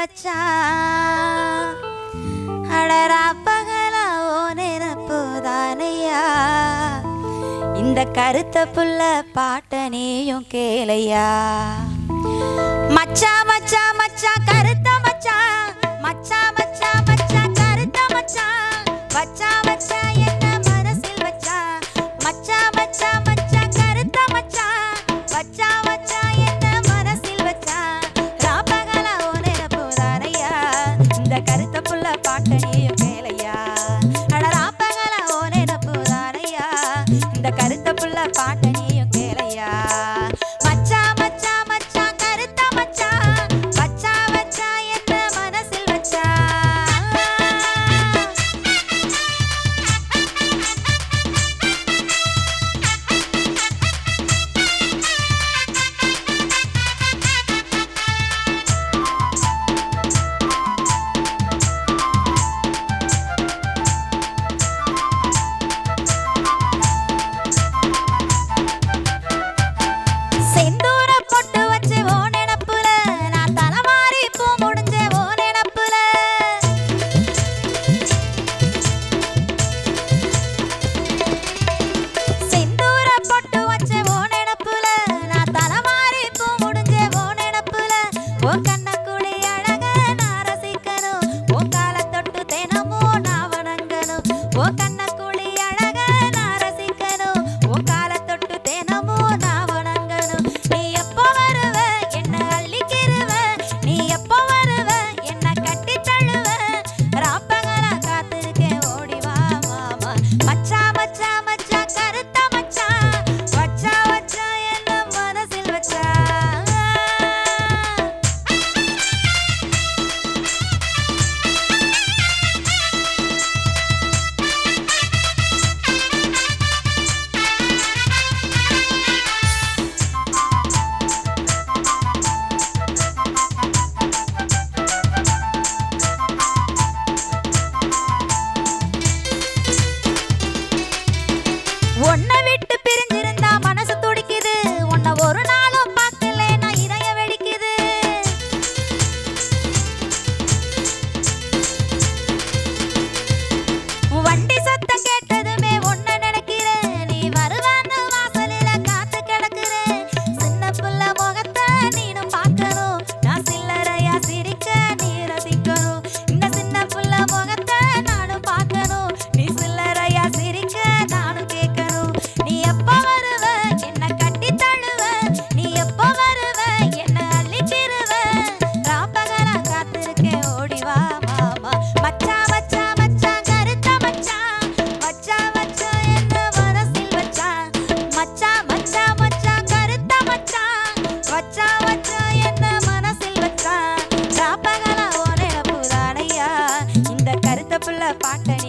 வச்சா அடரா பகலா ஓ நினப்புதானையா இந்த கருத்த புள்ள பாட்டனையும் கேளையா மச்சா மச்சா மச்சா கருத்த மச்சா மச்சா மச்சா மச்சா கருத்த மச்சா மச்சா மச்சா என்ன I got it. புள்ள பாட்டை.